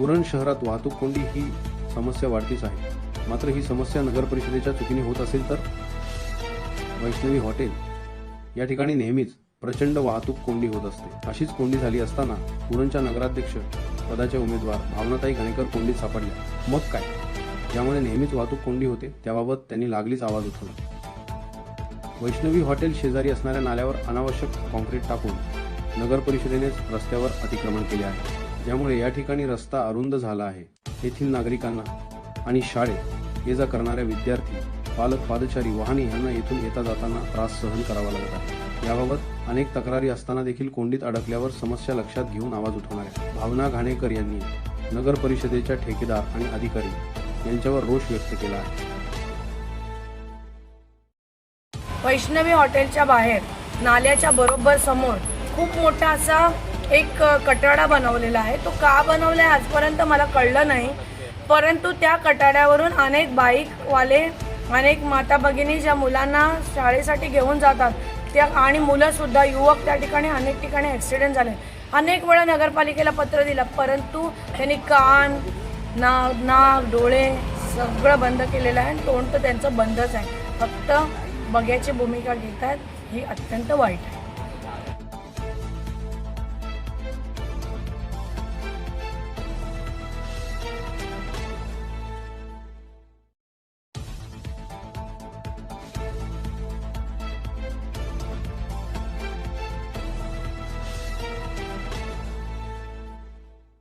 उरण शहरात वाहतूक कोंडी ही समस्या वाढतीच आहे. मात्र ही समस्या नगर परिषदेच्या चुकीने होत असेल तर? वैष्णवी हॉटेल. या ठिकाणी नेहमीच प्रचंड वाहतूक कोंडी होत असते. अशीच कोंडी झाली असताना उरणच्या नगराध्यक्ष पदाच्या उमेदवार भावनाताई घाणेकर कोंडीत सापडल्या. मग काय? ज्यामुळे नेहमीच वाहतूक कोंडी होते त्याबाबत त्यांनी लागलीच आवाज उठवला. वैष्णवी हॉटेल शेजारी असणाऱ्या नाल्यावर अनावश्यक कॉन्क्रीट टाकून नगर परिषदेनेच रस्त्यावर अतिक्रमण केले आहे. ज्यामुळे या ठिकाणी रस्ता अरुंद झाला आहे. येथील नागरिकांना आणि शाळेत ये जा करणाऱ्या विद्यार्थी पालक पादचारी वाहने यांना येथून येता जाताना त्रास सहन करावा लागत आहे. याबाबत अनेक तक्रारी असताना देखील कोंडीत अडकल्यावर समस्या लक्षात घेऊन आवाज उठवणाऱ्या भावना घाणेकर यांनी नगर परिषदेच्या ठेकेदार आणि अधिकारी यांच्यावर रोष व्यक्त केला आहे. वैष्णवी हॉटेलच्या बाहेर नाल्याच्या बरोबर समोर खूप मोठा असा एक कटाडा बनवलेला आहे. तो का बनवला आहे आजपर्यंत मला कळलं नाही. परंतु त्या कटाड्यावरून अनेक बाईकवाले अनेक माता भगिनी ज्या मुलांना शाळेसाठी घेऊन जातात त्या आणि मुलंसुद्धा युवक त्या ठिकाणी अनेक ठिकाणी ॲक्सिडेंट झाले. अनेक वेळा नगरपालिकेला पत्र दिलं परंतु त्यांनी कान नाक नाक डोळे सगळं बंद केलेलं आहे आणि तोंड तर त्यांचं बंदच आहे. फक्त बघ्याची भूमिका घेत आहेत ही अत्यंत वाईट आहे.